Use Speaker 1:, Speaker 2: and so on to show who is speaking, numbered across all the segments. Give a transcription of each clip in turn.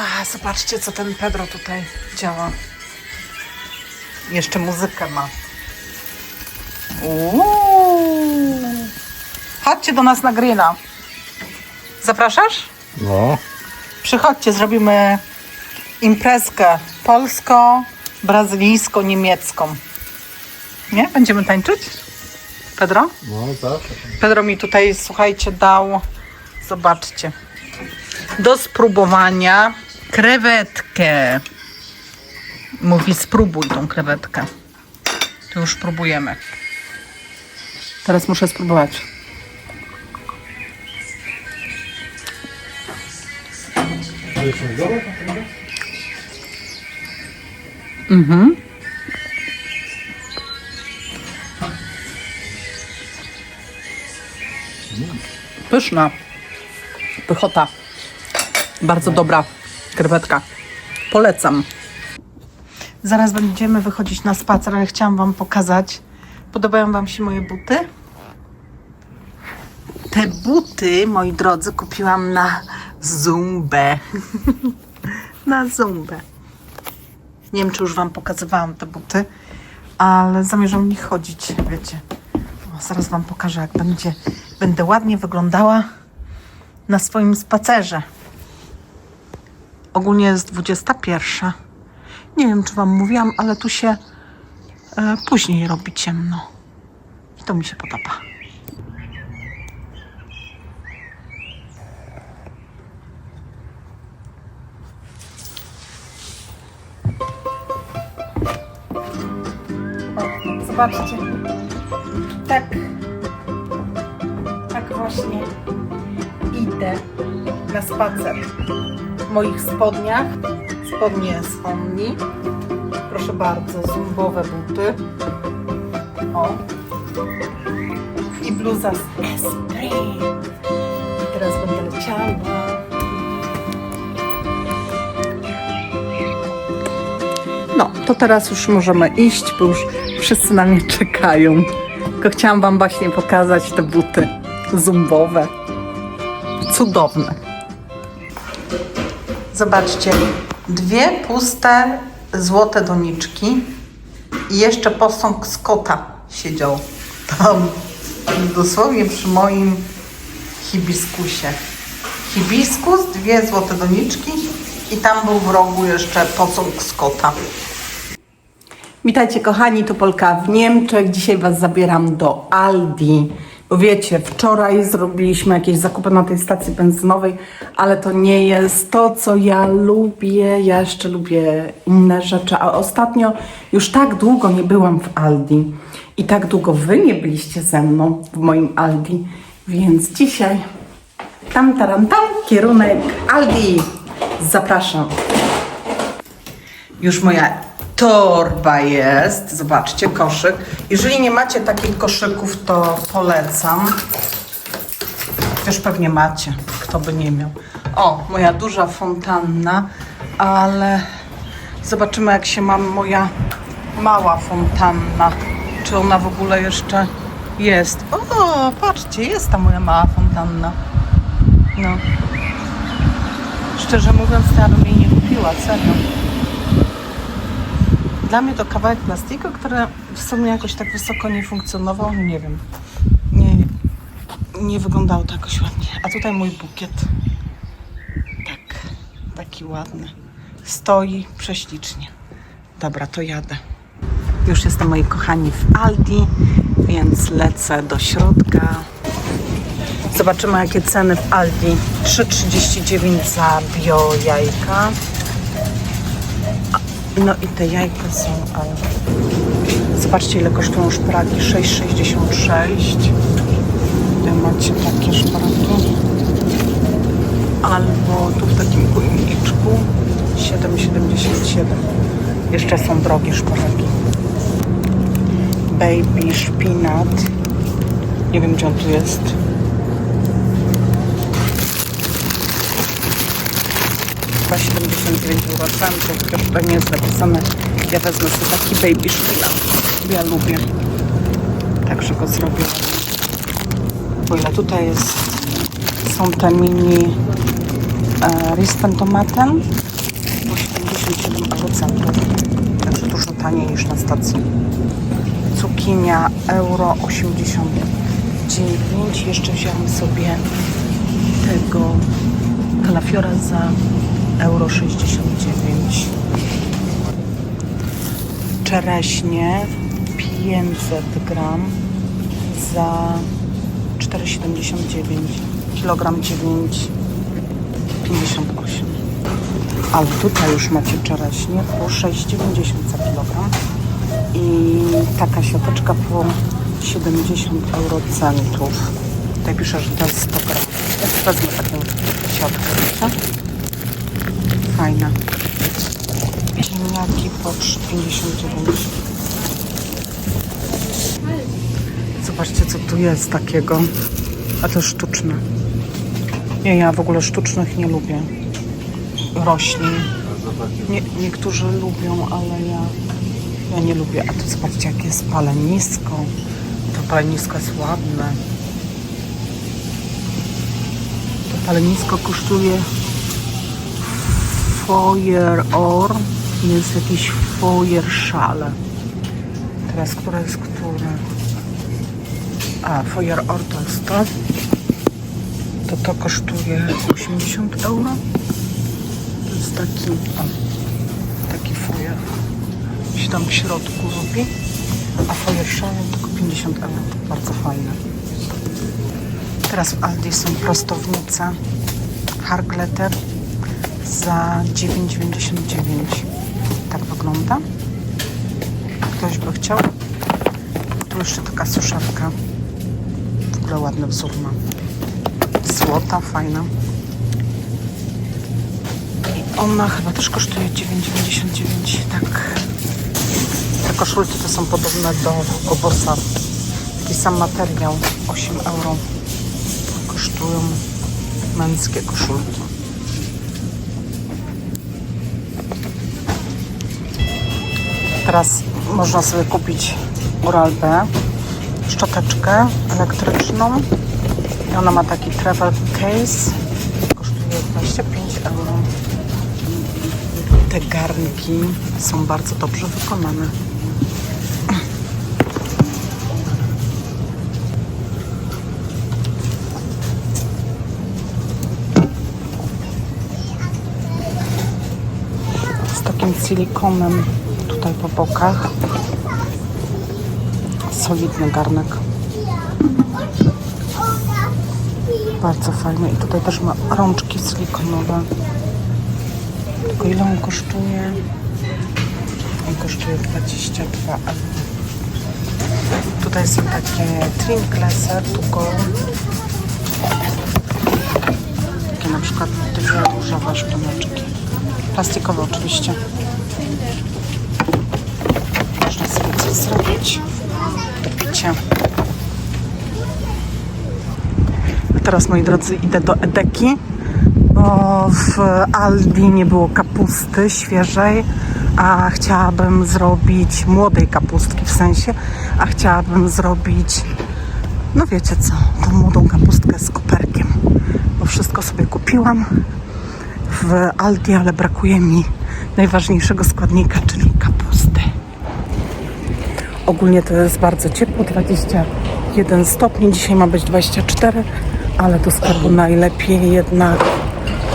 Speaker 1: A, zobaczcie, co ten Pedro tutaj działa. Jeszcze muzykę ma. Uuu. Chodźcie do nas na grilla. Zapraszasz?
Speaker 2: No,
Speaker 1: Przychodźcie, zrobimy imprezkę polsko-brazylijsko-niemiecką. Nie? Będziemy tańczyć? Pedro?
Speaker 2: no zawsze.
Speaker 1: Pedro mi tutaj, słuchajcie, dał, zobaczcie, do spróbowania krewetkę. Mówi, spróbuj tą krewetkę. To już próbujemy. Teraz muszę spróbować. Mhm. Pyszna. Pychota. Bardzo dobra krewetka. Polecam. Zaraz będziemy wychodzić na spacer, ale chciałam Wam pokazać. Podobają Wam się moje buty? Te buty, moi drodzy, kupiłam na Zumbę. na Zumbę. Nie wiem, czy już Wam pokazywałam te buty, ale zamierzam w nich chodzić, wiecie. O, zaraz Wam pokażę, jak będzie, będę ładnie wyglądała na swoim spacerze. Ogólnie jest 21. Nie wiem, czy Wam mówiłam, ale tu się e, później robi ciemno. I to mi się podoba. Zobaczcie. Tak. Tak właśnie idę na spacer. Moich spodniach. Spodnie z Omni. Proszę bardzo, zumbowe buty. O. I bluza z Esprit. I teraz będę leciała. No, to teraz już możemy iść, bo już wszyscy na mnie czekają. Tylko chciałam Wam właśnie pokazać te buty zumbowe. Cudowne. Zobaczcie, dwie puste złote doniczki i jeszcze posąg z kota siedział tam, dosłownie przy moim hibiskusie. Hibiskus, dwie złote doniczki i tam był w rogu jeszcze posąg z kota. Witajcie kochani, to Polka w Niemczech. Dzisiaj Was zabieram do Aldi. Wiecie, wczoraj zrobiliśmy jakieś zakupy na tej stacji benzynowej, ale to nie jest to, co ja lubię. Ja jeszcze lubię inne rzeczy, a ostatnio już tak długo nie byłam w Aldi i tak długo Wy nie byliście ze mną w moim Aldi, więc dzisiaj tam, taram, tam, kierunek Aldi. Zapraszam. Już moja torba jest. Zobaczcie, koszyk. Jeżeli nie macie takich koszyków, to polecam. Też pewnie macie, kto by nie miał. O, moja duża fontanna, ale zobaczymy, jak się mam moja mała fontanna. Czy ona w ogóle jeszcze jest? O, patrzcie, jest ta moja mała fontanna. No. Szczerze mówiąc, to ja bym nie kupiła, serio. Dla mnie to kawałek plastiku, który w sumie jakoś tak wysoko nie funkcjonował. Nie wiem. Nie, nie wyglądało to jakoś ładnie. A tutaj mój bukiet. Tak, taki ładny. Stoi prześlicznie. Dobra, to jadę. Już jestem, moi kochani, w Aldi, więc lecę do środka. Zobaczymy, jakie ceny w Aldi. 3,39 za bio jajka. No i te jajka są, ale zobaczcie ile kosztują szparagi, 6,66 Tutaj macie takie szparagi. Albo tu w takim pojemniczku 7,77 Jeszcze są drogie szparagi. Baby szpinat. Nie wiem gdzie on tu jest 2,79 eurocentów, chociaż tutaj nie jest napisane. Ja wezmę sobie taki baby szpilak, bo ja lubię. Także go zrobię. Bo ile tutaj jest, są te mini e, po 77 eurocentów. Także dużo taniej niż na stacji. Cukinia euro 89. Jeszcze wziąłem sobie tego kalafiora za euro 69. Czereśnie 500 gram za 4,79 kilogram 9,58 ale tutaj już macie czereśnie po 6,90 za kilogram. I taka siateczka po 70 eurocentów. Tutaj pisze, że to jest 100 gram. Ja wezmę taką siatkę. wiecie? Fajna ziemniaki po 3,59 Zobaczcie, co tu jest takiego. A to sztuczne. Nie, ja w ogóle sztucznych nie lubię. Roślin. Nie, niektórzy lubią, ale ja, ja nie lubię. A tu zobaczcie, jakie jest palenisko. To palenisko jest ładne. To palenisko kosztuje foyer or. Jest jakiś foyer szale. Teraz, które jest które? A, Foyer Or to jest to. To to kosztuje 80 euro. To jest taki, o, taki foyer. Się tam w środku robi. A foyer szalem tylko 50 euro. Bardzo fajne. Teraz w Aldi są prostownice. Hargletter za 9,99. Tak wygląda. Ktoś by chciał. Tu jeszcze taka suszarka. W ogóle ładny wzór ma. Złota, fajna. I ona chyba też kosztuje 9,99. Tak. Te koszulki to są podobne do Gobosa. Taki sam materiał. 8 euro. Kosztują męskie koszulki. Teraz można sobie kupić Oral-B, szczoteczkę elektryczną. Ona ma taki travel case. Kosztuje 25 euro. Te garnki są bardzo dobrze wykonane. Z takim silikonem tutaj po bokach. Solidny garnek. Bardzo fajny. I tutaj też ma rączki silikonowe. Tylko ile on kosztuje? On kosztuje 22 euro. Tutaj są takie trinkleser to go. Takie na przykład dwie różowe. Plastikowe oczywiście. Zrobić do picia. Teraz, moi drodzy, idę do Edeki, bo w Aldi nie było kapusty świeżej, a chciałabym zrobić młodej kapustki w sensie, a chciałabym zrobić, no wiecie co, tą młodą kapustkę z koperkiem, bo wszystko sobie kupiłam w Aldi, ale brakuje mi najważniejszego składnika, czyli kapusty. Ogólnie to jest bardzo ciepło, 21 stopni, dzisiaj ma być 24, ale do sklepu najlepiej jednak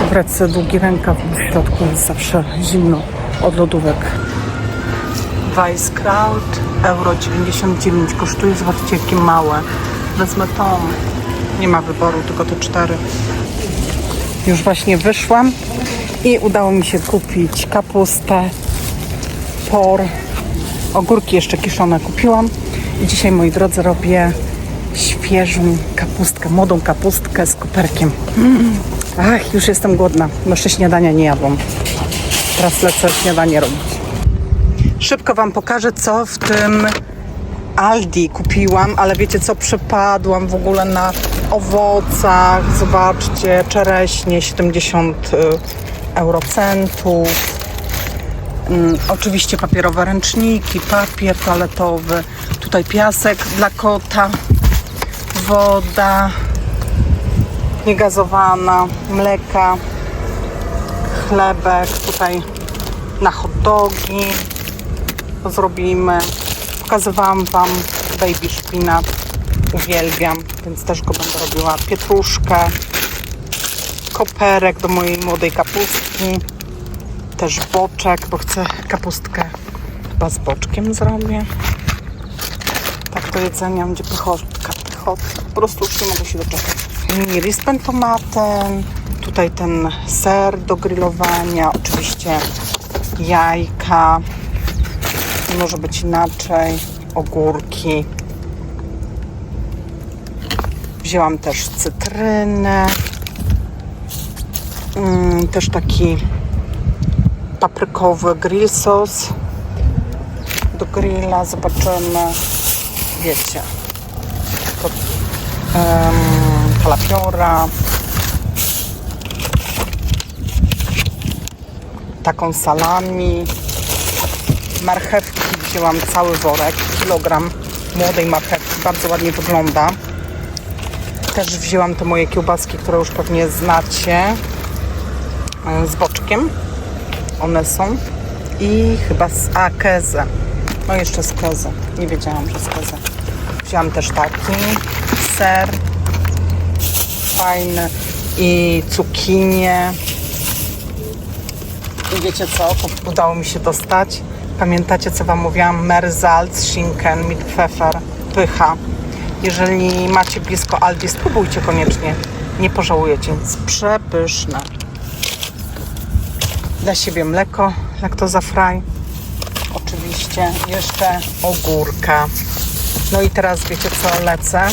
Speaker 1: brać sobie długi rękaw, bo w środku jest zawsze zimno od lodówek. Weisskraut, euro 99 kosztuje, zobaczcie jakie małe. Wezmę tą, nie ma wyboru, tylko te cztery. Już właśnie wyszłam i udało mi się kupić kapustę, por, ogórki jeszcze kiszone kupiłam. I dzisiaj, moi drodzy, robię świeżą kapustkę, młodą kapustkę z koperkiem. Mm. Ach, już jestem głodna. Jeszcze śniadania nie jadłam. Teraz lecę śniadanie robić. Szybko Wam pokażę, co w tym Aldi kupiłam, ale wiecie co, przepadłam w ogóle na owocach. Zobaczcie, czereśnie 70 y, eurocentów. Mm, oczywiście papierowe ręczniki, papier toaletowy, tutaj piasek dla kota, woda niegazowana, mleka chlebek tutaj na hot dogi zrobimy. Pokazywałam Wam baby szpinat. Uwielbiam, więc też go będę robiła. Pietruszkę, koperek do mojej młodej kapustki. Też boczek, bo chcę kapustkę chyba z boczkiem zrobię. Tak do jedzenia będzie pychotka, pychotka. Po prostu już nie mogę się doczekać. Mini ris z pentomatem. Tutaj ten ser do grillowania. Oczywiście jajka. Może być inaczej. Ogórki. Wzięłam też cytrynę. Mm, też taki paprykowy grill sos do grilla. Zobaczymy. Wiecie. To, em, kalafiora. Taką salami. Marchewki wzięłam cały worek, kilogram młodej marchewki, bardzo ładnie wygląda. Też wzięłam te moje kiełbaski, które już pewnie znacie, e, z boczkiem. One są. I chyba z a. No jeszcze z kezę. Nie wiedziałam, że z kezę. Wzięłam też taki ser fajny i cukinię. I wiecie co? Udało mi się dostać. Pamiętacie, co Wam mówiłam? Merzalz, Schinken, mit Pfeffer, pycha. Jeżeli macie blisko Aldi, spróbujcie koniecznie. Nie pożałujecie. Jest przepyszne. Dla siebie mleko, laktoza free. Oczywiście jeszcze ogórka. No i teraz wiecie co? Lecę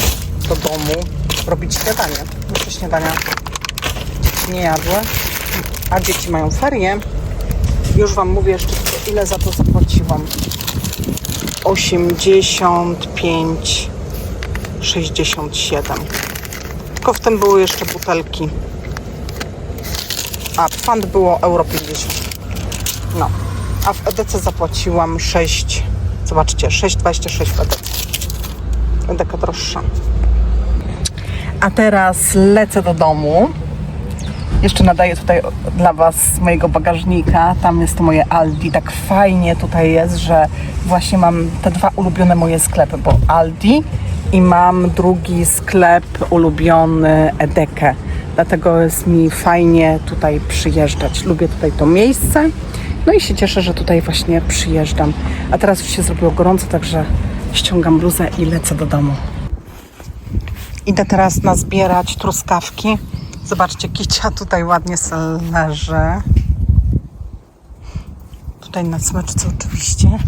Speaker 1: do domu robić śniadanie. Muszę śniadania nie jadły, a dzieci mają ferie. Już Wam mówię jeszcze, ile za to zapłaciłam. 85, 67. Tylko w tym były jeszcze butelki. A fund było euro 50. No. A w EDC zapłaciłam 6. Zobaczcie, 6,26 w EDC. EDK droższa. A teraz lecę do domu. Jeszcze nadaję tutaj dla Was z mojego bagażnika. Tam jest to moje Aldi. Tak fajnie tutaj jest, że właśnie mam te dwa ulubione moje sklepy, bo Aldi i mam drugi sklep ulubiony Edeke. Dlatego jest mi fajnie tutaj przyjeżdżać. Lubię tutaj to miejsce. No i się cieszę, że tutaj właśnie przyjeżdżam. A teraz już się zrobiło gorąco, także ściągam bluzę i lecę do domu. Idę teraz nazbierać truskawki. Zobaczcie, kicia tutaj ładnie leży. Tutaj na smyczce oczywiście.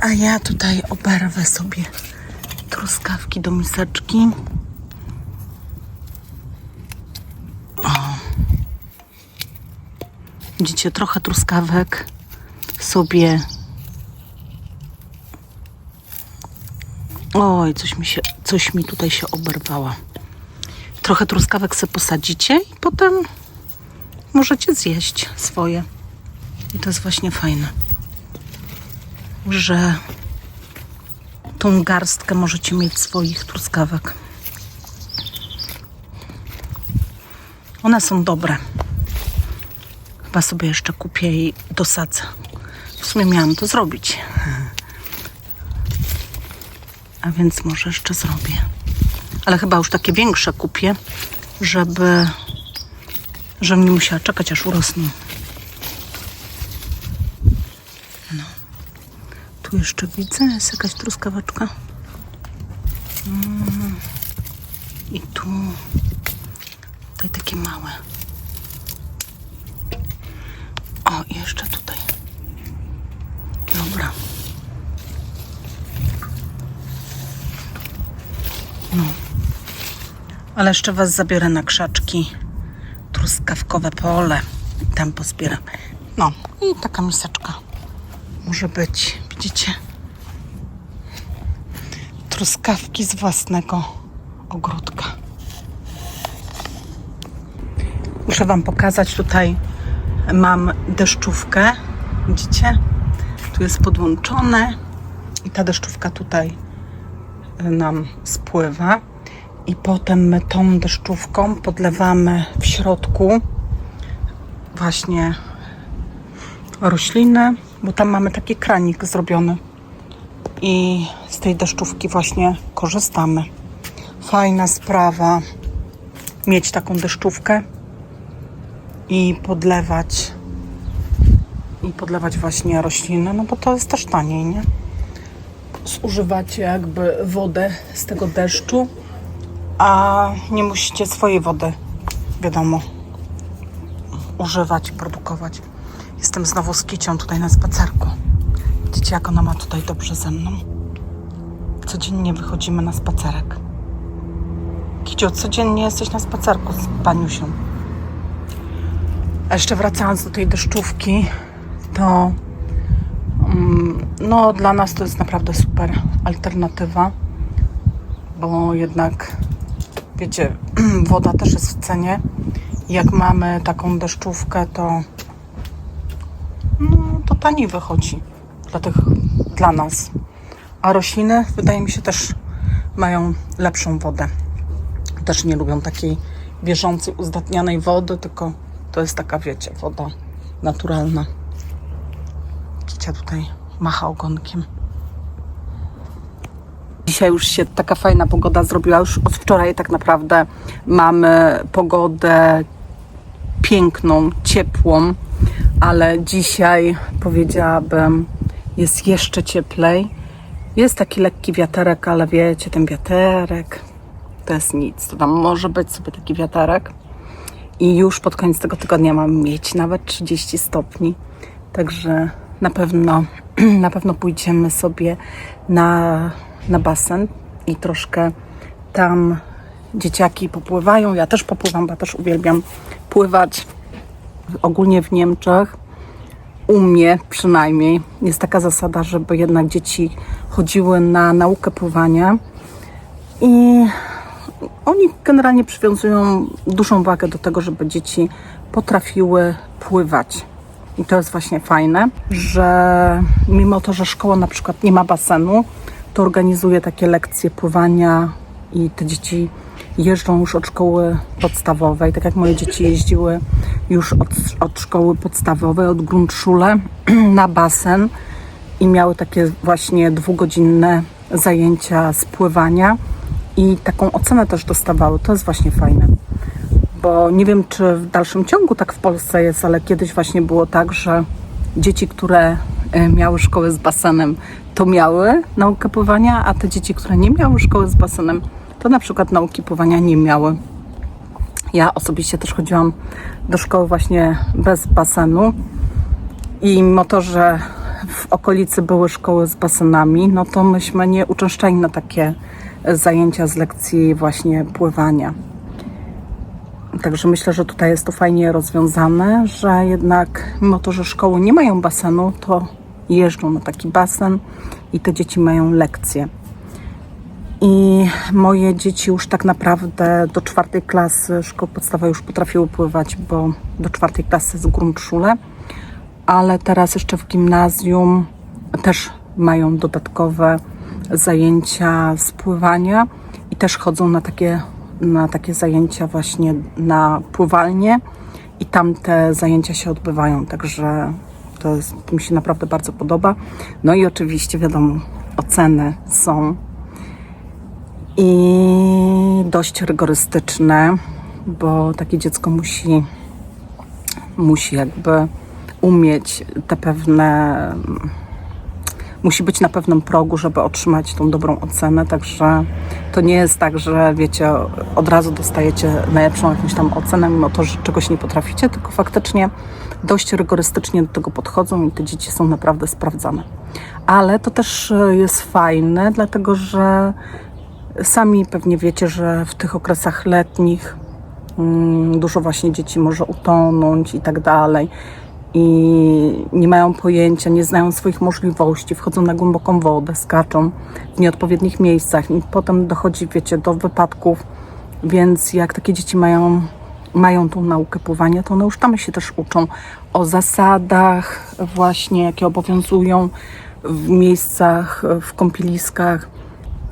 Speaker 1: A ja tutaj oberwę sobie truskawki do miseczki. Widzicie, trochę truskawek sobie Oj, coś mi, się, coś mi tutaj się oberwała. Trochę truskawek sobie posadzicie i potem możecie zjeść swoje. I to jest właśnie fajne, że tą garstkę możecie mieć swoich truskawek. One są dobre. Chyba sobie jeszcze kupię i dosadzę. W sumie miałam to zrobić. A więc może jeszcze zrobię. Ale chyba już takie większe kupię, żeby, żebym nie musiała czekać aż urosną. No. Tu jeszcze widzę, jest jakaś truskaweczka. Mm. I tu. Tutaj takie małe. O, jeszcze tutaj. Dobra. No. Ale jeszcze Was zabiorę na krzaczki. Truskawkowe pole. Tam pozbieram. No i taka miseczka może być. Widzicie? Truskawki z własnego ogródka. Muszę Wam pokazać tutaj. Mam deszczówkę. Widzicie? Tu jest podłączone i ta deszczówka tutaj nam spływa i potem my tą deszczówką podlewamy w środku właśnie rośliny, bo tam mamy taki kranik zrobiony i z tej deszczówki właśnie korzystamy. Fajna sprawa mieć taką deszczówkę i podlewać i podlewać właśnie rośliny, no bo to jest też taniej, nie? Zużywacie jakby wodę z tego deszczu, a nie musicie swojej wody, wiadomo, używać, produkować. Jestem znowu z Kicią tutaj na spacerku. Widzicie, jak ona ma tutaj dobrze ze mną? Codziennie wychodzimy na spacerek. Kiciu, codziennie jesteś na spacerku z paniusią. A jeszcze wracając do tej deszczówki, to mm, no dla nas to jest naprawdę super alternatywa, bo jednak wiecie, woda też jest w cenie. Jak mamy taką deszczówkę, to no, to taniej wychodzi dla tych, dla nas. A rośliny, wydaje mi się, też mają lepszą wodę. Też nie lubią takiej bieżącej, uzdatnianej wody, tylko to jest taka, wiecie, woda naturalna. Kicia tutaj macha ogonkiem. Dzisiaj już się taka fajna pogoda zrobiła. Już od wczoraj tak naprawdę mamy pogodę piękną, ciepłą, ale dzisiaj powiedziałabym jest jeszcze cieplej. Jest taki lekki wiaterek, ale wiecie, ten wiaterek to jest nic. To tam może być sobie taki wiaterek. I już pod koniec tego tygodnia mam mieć nawet 30 stopni. Także na pewno, na pewno pójdziemy sobie na, na basen i troszkę tam dzieciaki popływają. Ja też popływam, bo też uwielbiam pływać. Ogólnie w Niemczech u mnie przynajmniej jest taka zasada, żeby jednak dzieci chodziły na naukę pływania i oni generalnie przywiązują dużą wagę do tego, żeby dzieci potrafiły pływać. I to jest właśnie fajne, że mimo to, że szkoła na przykład nie ma basenu, to organizuje takie lekcje pływania i te dzieci jeżdżą już od szkoły podstawowej, tak jak moje dzieci jeździły już od, od szkoły podstawowej, od Grundschule na basen i miały takie właśnie dwugodzinne zajęcia z pływania i taką ocenę też dostawały. To jest właśnie fajne. Bo nie wiem, czy w dalszym ciągu tak w Polsce jest, ale kiedyś właśnie było tak, że dzieci, które e, miały szkołę z basenem, to miały naukę pływania, a te dzieci, które nie miały szkoły z basenem, to na przykład nauki pływania nie miały. Ja osobiście też chodziłam do szkoły właśnie bez basenu i mimo to, że w okolicy były szkoły z basenami, no to myśmy nie uczęszczali na takie zajęcia z lekcji właśnie pływania. Także myślę, że tutaj jest to fajnie rozwiązane, że jednak mimo to, że szkoły nie mają basenu, to jeżdżą na taki basen i te dzieci mają lekcje. I moje dzieci już tak naprawdę do czwartej klasy szkoły podstawowej już potrafiły pływać, bo do czwartej klasy z Grundschule, ale teraz jeszcze w gimnazjum też mają dodatkowe zajęcia z pływania i też chodzą na takie, na takie zajęcia właśnie na pływalnię i tam te zajęcia się odbywają, także to, jest, to mi się naprawdę bardzo podoba. No i oczywiście wiadomo, oceny są i dość rygorystyczne, bo takie dziecko musi, musi jakby umieć te pewne, musi być na pewnym progu, żeby otrzymać tą dobrą ocenę. Także to nie jest tak, że wiecie, od razu dostajecie najlepszą jakąś tam ocenę, mimo to, że czegoś nie potraficie, tylko faktycznie dość rygorystycznie do tego podchodzą i te dzieci są naprawdę sprawdzane. Ale to też jest fajne, dlatego że Sami pewnie wiecie, że w tych okresach letnich mm, dużo właśnie dzieci może utonąć i tak dalej. I nie mają pojęcia, nie znają swoich możliwości, wchodzą na głęboką wodę, skaczą w nieodpowiednich miejscach i potem dochodzi, wiecie, do wypadków. Więc jak takie dzieci mają, mają tą naukę pływania, to one już tam się też uczą o zasadach, właśnie jakie obowiązują w miejscach, w kąpieliskach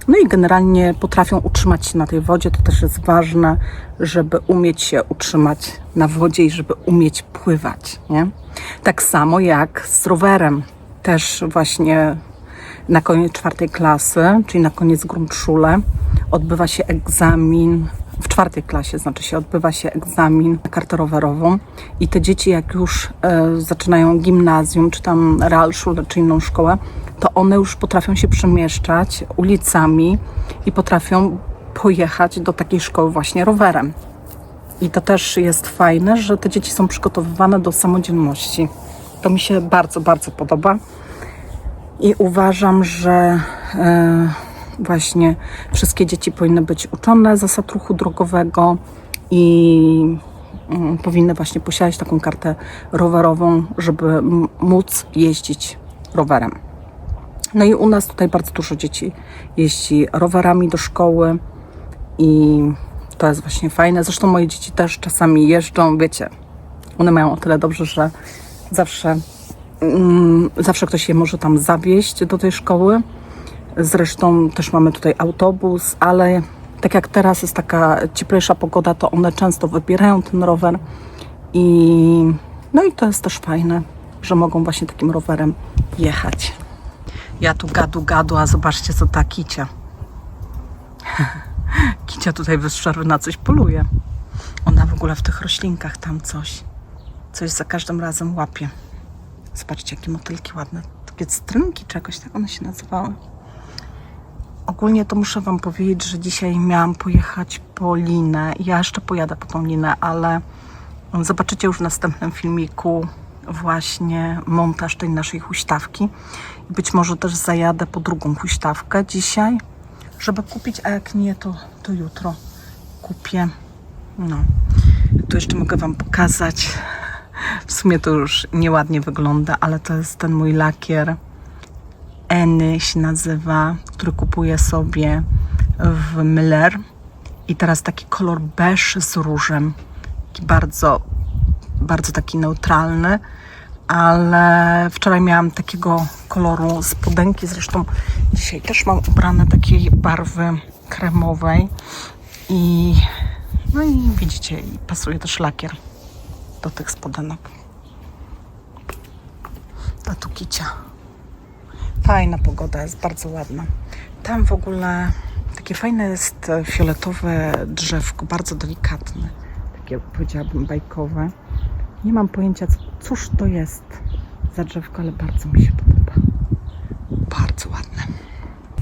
Speaker 1: No i generalnie potrafią utrzymać się na tej wodzie. To też jest ważne, żeby umieć się utrzymać na wodzie i żeby umieć pływać. Nie? Tak samo jak z rowerem. Też właśnie na koniec czwartej klasy, czyli na koniec Grundschule, odbywa się egzamin. W czwartej klasie, znaczy się, odbywa się egzamin na kartę rowerową i te dzieci, jak już e, zaczynają gimnazjum, czy tam Realschule, czy inną szkołę, to one już potrafią się przemieszczać ulicami i potrafią pojechać do takiej szkoły właśnie rowerem. I to też jest fajne, że te dzieci są przygotowywane do samodzielności. To mi się bardzo, bardzo podoba. I uważam, że e, właśnie wszystkie dzieci powinny być uczone zasad ruchu drogowego i mm, powinny właśnie posiadać taką kartę rowerową, żeby móc jeździć rowerem. No i u nas tutaj bardzo dużo dzieci jeździ rowerami do szkoły i to jest właśnie fajne. Zresztą moje dzieci też czasami jeżdżą, wiecie, one mają o tyle dobrze, że zawsze, mm, zawsze ktoś je może tam zawieźć do tej szkoły. Zresztą też mamy tutaj autobus, ale tak jak teraz jest taka cieplejsza pogoda, to one często wybierają ten rower i no i to jest też fajne, że mogą właśnie takim rowerem jechać. Ja tu gadu gadu, a zobaczcie co ta kicia. Kicia tutaj bez przerwy na coś poluje. Ona w ogóle w tych roślinkach tam coś, coś za każdym razem łapie. Zobaczcie, jakie motylki ładne. Takie strynki czegoś, tak one się nazywały. Ogólnie to muszę Wam powiedzieć, że dzisiaj miałam pojechać po linę. Ja jeszcze pojadę po tą linę, ale zobaczycie już w następnym filmiku właśnie montaż tej naszej huśtawki. Być może też zajadę po drugą huśtawkę dzisiaj, żeby kupić, a jak nie, to, to jutro kupię. No, tu jeszcze mogę Wam pokazać. W sumie to już nieładnie wygląda, ale to jest ten mój lakier. Eny się nazywa, który kupuję sobie w Miller. I teraz taki kolor beige z różem. Taki bardzo, bardzo taki neutralny. Ale wczoraj miałam takiego koloru spodenki. Zresztą dzisiaj też mam ubrane takiej barwy kremowej. I no i widzicie, pasuje też lakier do tych spodenek. Ta tu kicia. Fajna pogoda, jest bardzo ładna. Tam w ogóle takie fajne jest e, fioletowe drzewko, bardzo delikatne. Takie powiedziałabym bajkowe. Nie mam pojęcia, cóż to jest za drzewko, ale bardzo mi się podoba. Bardzo ładne.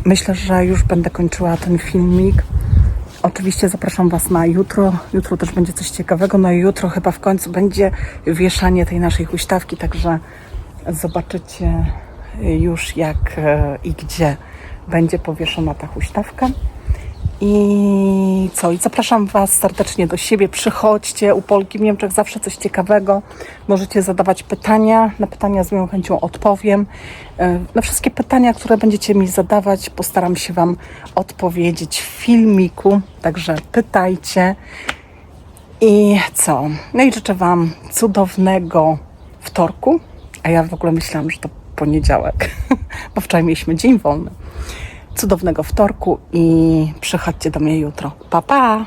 Speaker 1: Myślę, że już będę kończyła ten filmik. Oczywiście zapraszam Was na jutro. Jutro też będzie coś ciekawego. No i jutro chyba w końcu będzie wieszanie tej naszej huśtawki, także zobaczycie już jak e, i gdzie będzie powieszona ta huśtawka. I co? I zapraszam Was serdecznie do siebie. Przychodźcie u Polki w Niemczech, zawsze coś ciekawego. Możecie zadawać pytania. Na pytania z moją chęcią odpowiem. E, Na wszystkie pytania, które będziecie mi zadawać, postaram się Wam odpowiedzieć w filmiku. Także pytajcie. I co? No i życzę Wam cudownego wtorku. A ja w ogóle myślałam, że to poniedziałek, bo wczoraj mieliśmy dzień wolny. Cudownego wtorku i przychodźcie do mnie jutro. Pa, pa!